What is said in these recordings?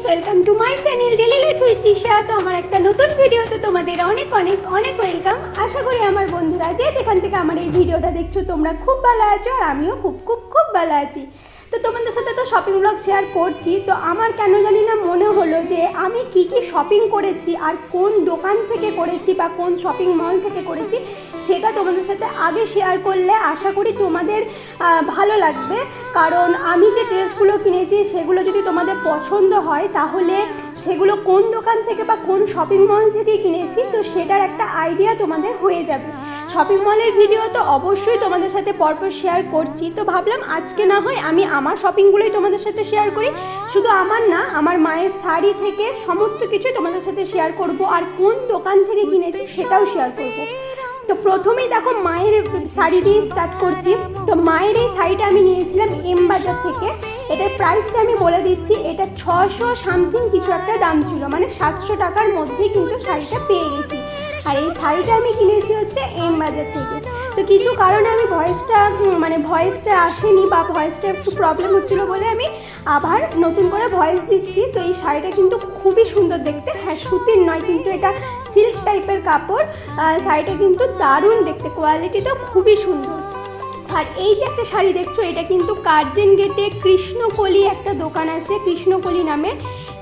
Friends welcome to my channel daily life with Disha তো আমার একটা নতুন ভিডিওতে তোমাদের অনেক অনেক অনেক ওয়েলকাম আশা করি আমার বন্ধুরা যে যেখান থেকে আমার এই ভিডিওটা দেখছ, তোমরা খুব ভালো আছো আর আমিও খুব খুব খুব ভালো আছি। তো তোমাদের সাথে তো শপিং ব্লগ শেয়ার করছি। তো আমার কেন জানি না মনে হলো যে আমি কি কি শপিং করেছি আর কোন দোকান থেকে করেছি বা কোন শপিং মল থেকে করেছি সেটা তোমাদের সাথে আগে শেয়ার করলে আশা করি তোমাদের ভালো লাগবে। কারণ আমি যে ড্রেসগুলো কিনেছি, সেগুলো যদি তোমাদের পছন্দ হয়, তাহলে সেগুলো কোন দোকান থেকে বা কোন শপিং মল থেকে কিনেছি, তো সেটার একটা আইডিয়া তোমাদের হয়ে যাবে। শপিং মলের ভিডিও তো অবশ্যই তোমাদের সাথে পরপর শেয়ার করছি। তো ভাবলাম আজকে না হয় আমি আমার শপিংগুলোই তোমাদের সাথে শেয়ার করি। শুধু আমার না, আমার মায়ের শাড়ি থেকে সমস্ত কিছুই তোমাদের সাথে শেয়ার করব। আর কোন দোকান থেকে কিনেছি, সেটাও শেয়ার করব। তো প্রথমেই দেখো মায়ের শাড়ি দিয়ে স্টার্ট করছি। তো মায়ের এই শাড়িটা আমি নিয়েছিলাম এম বাজার থেকে। এটার প্রাইসটা আমি বলে দিচ্ছি, এটা ছশো সামথিং কিছু একটা দাম ছিল মানে সাতশো টাকার মধ্যেই কিন্তু শাড়িটা পেয়ে গেছি আর এই শাড়িটা আমি কিনেছি হচ্ছে এম বাজার থেকে। তো কিছু কারণে আমি ভয়েসটা মানে ভয়েসটা আসেনি বা ভয়েসটা একটু প্রবলেম হচ্ছিল বলে আমি আবার নতুন করে ভয়েস দিচ্ছি, তো এই শাড়িটা কিন্তু খুবই সুন্দর দেখতে। হ্যাঁ সুতির নয়, কিন্তু এটা সিল্ক টাইপের কাপড়। শাড়িটা কিন্তু দারুণ দেখতে কোয়ালিটিটা খুবই সুন্দর। আর এই যে একটা শাড়ি দেখছ, এটা কিন্তু কার্জেন গেটে কৃষ্ণকলি একটা দোকান আছে, কৃষ্ণকলি নামে।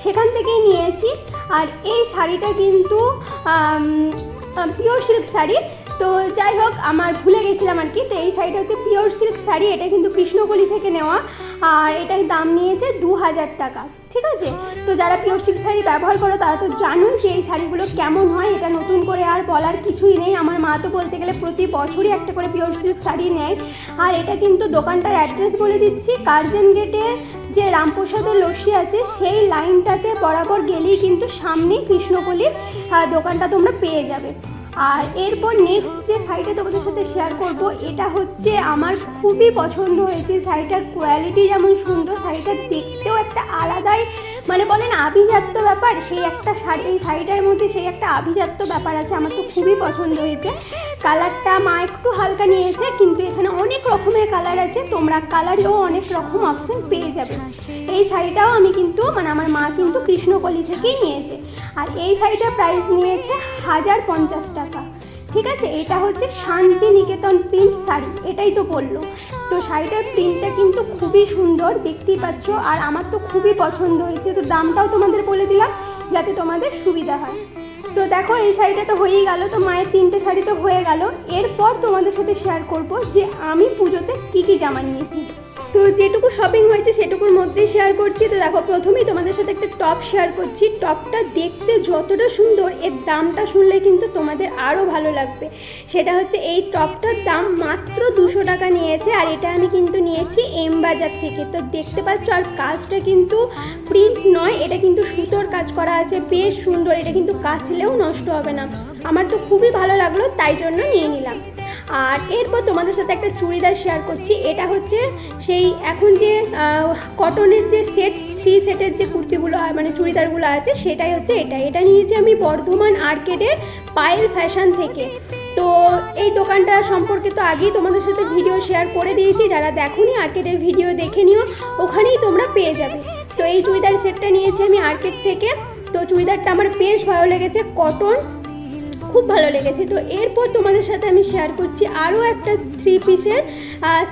সেখান থেকেই নিয়েছি। আর এই শাড়িটা কিন্তু পিওর সিল্ক শাড়ি। তো যাই হোক, আমার ভুলে গেছিলাম আর কি। তো এই শাড়িটা হচ্ছে পিওর সিল্ক শাড়ি, এটা কিন্তু কৃষ্ণকলি থেকে নেওয়া। আর এটার দাম নিয়েছে দু হাজার টাকা, ঠিক আছে? তো যারা পিওর সিল্ক শাড়ি ব্যবহার করো, তারা তো জানোই যে এই শাড়িগুলো কেমন হয়, এটা নতুন করে আর বলার কিছুই নেই। আমার মা তো বলতে গেলে প্রতি বছরই একটা করে পিওর সিল্ক শাড়ি নেয়। আর এটা কিন্তু দোকানটার অ্যাড্রেস বলে দিচ্ছি, কার্জন গেটে যে রামপ্রসাদের লস্যি আছে, সেই লাইনটাতে বরাবর গেলেই কিন্তু সামনেই কৃষ্ণকলির দোকানটা তোমরা পেয়ে যাবে। আর এরপর নেক্সট যে শাড়িটা তোমাদের সাথে শেয়ার করব, এটা হচ্ছে আমার খুবই পছন্দ হয়েছে শাড়িটার কোয়ালিটি যেমন সুন্দর শাড়িটা দেখতেও একটা আলাদাই মানে বলেন আভিজাত্য ব্যাপার, সেই একটা শাড়ি, এই শাড়িটার মধ্যে সেই একটা আভিজাত্য ব্যাপার আছে, আমার তো খুবই পছন্দ হয়েছে। কালারটা মা একটু হালকা নিয়েছে, কিন্তু এখানে অনেক রকমের কালার আছে, তোমরা কালারেও অনেক রকম অপশন পেয়ে যাবে। এই শাড়িটাও আমি কিন্তু মানে আমার মা কিন্তু কৃষ্ণকলি থেকেই নিয়েছে। আর এই শাড়িটার প্রাইস নিয়েছে হাজার পঞ্চাশ টাকা। ঠিক আছে? এটা হচ্ছে শান্তিনিকেতন প্রিন্ট শাড়ি, এটাই তো বলল। তো শাড়িটার প্রিন্টটা কিন্তু খুবই সুন্দর, দেখতেই পাচ্ছ, আর আমার তো খুবই পছন্দ হয়েছে। তো দামটাও তোমাদের বলে দিলাম, যাতে তোমাদের সুবিধা হয়। তো দেখো, এই শাড়িটা তো হয়েই গেল, তো মায়ের তিনটে শাড়ি তো হয়ে গেল। এরপর তোমাদের সাথে শেয়ার করব যে আমি পুজোতে কী কী জামা নিয়েছি। তো যেটুকু শপিং হয়েছে সেটুকুর মধ্যেই শেয়ার করছি। তো দেখো, প্রথমেই তোমাদের সাথে একটা টপ শেয়ার করছি। টপটা দেখতে যতটা সুন্দর, এর দামটা শুনলে কিন্তু তোমাদের আরও ভালো লাগবে। সেটা হচ্ছে এই টপটার দাম মাত্র দুশো টাকা নিয়েছে, আর এটা আমি কিন্তু নিয়েছি এম বাজার থেকে। তো দেখতে পাচ্ছ, আর কাজটা কিন্তু প্রিন্ট নয়, এটা কিন্তু সুতোর কাজ করা আছে, বেশ সুন্দর। এটা কিন্তু কাচলেও নষ্ট হবে না। আমার তো খুবই ভালো লাগল, তাই জন্য নিয়ে নিলাম। আর এরপর তোমাদের সাথে একটা চুড়িদার শেয়ার করছি। এটা হচ্ছে সেই এখন যে কটনের যে সেট থ্রি সেটের যে কুর্তিগুলো মানে চুড়িদারগুলো আছে, সেটাই হচ্ছে এটা। এটা নিয়েছি আমি বর্ধমান আর্কেডের পায়েল ফ্যাশন থেকে। তো এই দোকানটা সম্পর্কে তো আগেই তোমাদের সাথে ভিডিও শেয়ার করে দিয়েছি। যারা দেখোনি আর্কেডের ভিডিও দেখে নিও, ওখানেই তোমরা পেয়ে যাবে। তো এই চুড়িদার সেটটা নিয়েছি আমি আর্কেড থেকে। তো চুড়িদারটা আমার বেশ ভালো লেগেছে। কটন খুব ভালো লেগেছে। তো এরপর তোমাদের সাথে আমি শেয়ার করছি আরও একটা থ্রি পিসের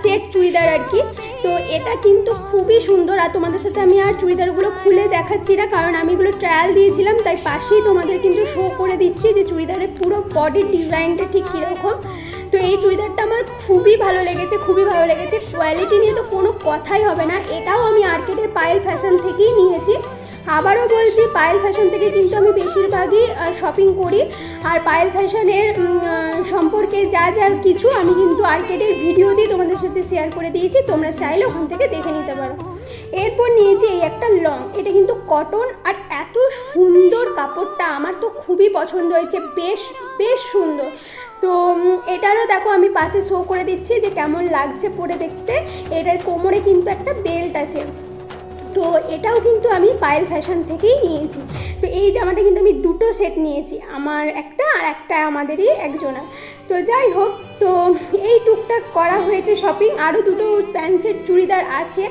সেট চুড়িদার আর কি। তো এটা কিন্তু খুবই সুন্দর। আর তোমাদের সাথে আমি আর চুড়িদারগুলো খুলে দেখাচ্ছি না, কারণ আমি এগুলো ট্রায়াল দিয়েছিলাম, তাই পাশেই তোমাদের কিন্তু শো করে দিচ্ছি যে চুড়িদারের পুরো বডির ডিজাইনটা ঠিক কীরকম। তো এই চুড়িদারটা আমার খুবই ভালো লেগেছে, খুবই ভালো লেগেছে। কোয়ালিটি নিয়ে তো কোনো কথাই হবে না। এটাও আমি আর্কেটের পায়েল ফ্যাশন থেকেই নিয়েছি। আবারও বলছি, পায়েল ফ্যাশন থেকে কিন্তু আমি বেশিরভাগই শপিং করি। আর পায়েল ফ্যাশনের সম্পর্কে যা যা কিছু আমি কিন্তু আর্কেডের ভিডিও দিয়ে তোমাদের সাথে শেয়ার করে দিয়েছি, তোমরা চাইলে ওখান থেকে দেখে নিতে পারো। এরপর নিয়েছি এই একটা লং এটা কিন্তু কটন আর এত সুন্দর কাপড়টা আমার তো খুবই পছন্দ হয়েছে, বেশ বেশ সুন্দর। তো এটারও দেখো আমি পাশে শো করে দিচ্ছি যে কেমন লাগছে পরে দেখতে। এটার কোমরে কিন্তু একটা বেল্ট আছে। তো এটাও কিন্তু আমি পায়েল ফ্যাশন থেকেই নিয়েছি। তো এই জামাটা কিন্তু আমি দুটো সেট নিয়েছি, আমার একটা আর একটা আমাদেরই একজনের তো যাই হোক, তো এই টুকটাক করা হয়েছে শপিং আরও দুটো প্যান্ট সেট চুড়িদার আছে।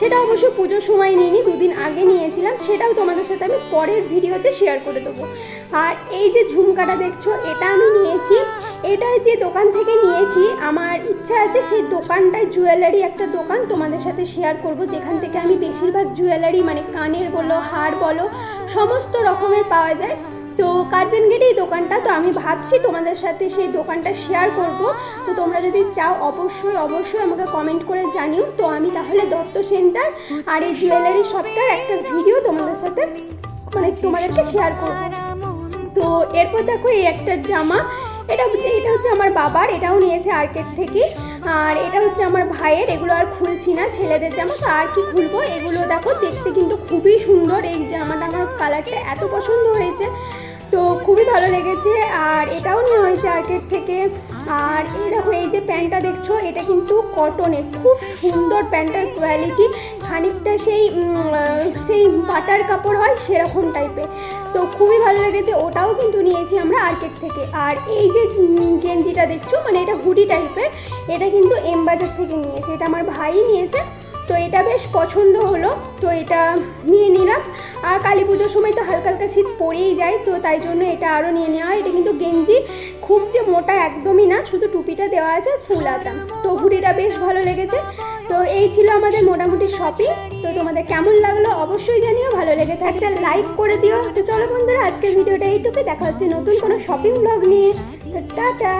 সেটা অবশ্য পুজোর সময় নিইনি, দুদিন আগে নিয়েছিলাম, সেটাও তোমাদের সাথে আমি পরের ভিডিওতে শেয়ার করে দেবো। আর এই যে ঝুমকাটা দেখছ, এটা আমি নিয়েছি এটা যে দোকান থেকে নিয়েছি, আমার ইচ্ছা আছে সেই দোকানটায় জুয়েলারি একটা দোকান তোমাদের সাথে শেয়ার করব, যেখান থেকে আমি বেশিরভাগ জুয়েলারি মানে কানের বলো, হার বলো, সমস্ত রকমের পাওয়া যায়। তো কার্জন গেটে এই দোকানটা, তো আমি ভাবছি তোমাদের সাথে সেই দোকানটা শেয়ার করব। তো তোমরা যদি চাও, অবশ্যই অবশ্যই আমাকে কমেন্ট করে জানিও। তো আমি তাহলে দত্ত সেন্টার আর এই জুয়েলারি শপটার একটা ভিডিও তোমাদের সাথে মানে তোমাদেরকে শেয়ার করব। তো এরপর দেখো, এই একটা জামা এটা হচ্ছে এটা হচ্ছে আমার বাবার, এটাও নিয়েছে আর্কেট থেকে। আর এটা হচ্ছে আমার ভাইয়ের, এগুলো আর খুলছি না, ছেলেদের জামা, তো আর কি খুলবো? এগুলো দেখো, দেখতে কিন্তু খুবই সুন্দর। এই জামাটা আমার কালারটা এত পছন্দ হয়েছে, তো খুবই ভালো লেগেছে। আর এটাও নেওয়া হয়েছে আর্কেট থেকে। আর এই দেখো, এই যে প্যান্টটা দেখছ, এটা কিন্তু কটনের খুব সুন্দর প্যান্টটার কোয়ালিটি খানিকটা সেই সেই বাটার কাপড় হয় সেরকম টাইপের তো খুবই ভালো লেগেছে, ওটাও কিন্তু নিয়েছি আমরা আর্কেট থেকে। আর এই যে গেঞ্জিটা দেখছ? মানে এটা হুডি টাইপের এটা কিন্তু এম বাজার থেকে নিয়েছে। এটা আমার ভাই নিয়েছে, তো এটা বেশ পছন্দ হলো। তো এটা নিয়ে নিলাম। আর কালী পুজোর সময় তো হালকা হালকা শীত পড়েই যায়, তো তাই জন্য এটা আরও নিয়ে নেওয়া হয়। এটা কিন্তু গেঞ্জি, খুব যে মোটা একদমই না, শুধু টুপিটা দেওয়া আছে ফুল আতাম তো হুডিটা বেশ ভালো লেগেছে। তো এই ছিল আমাদের মোটামুটি শপিং তো তোমাদের কেমন লাগল অবশ্যই জানিও, ভালো লেগে থাকলে লাইক করে দিও। তো চলো বন্ধুরা, আজকের ভিডিওটা এইটুকু দেখা হচ্ছে নতুন কোনো শপিং ব্লগ নিয়ে। তো টাটা!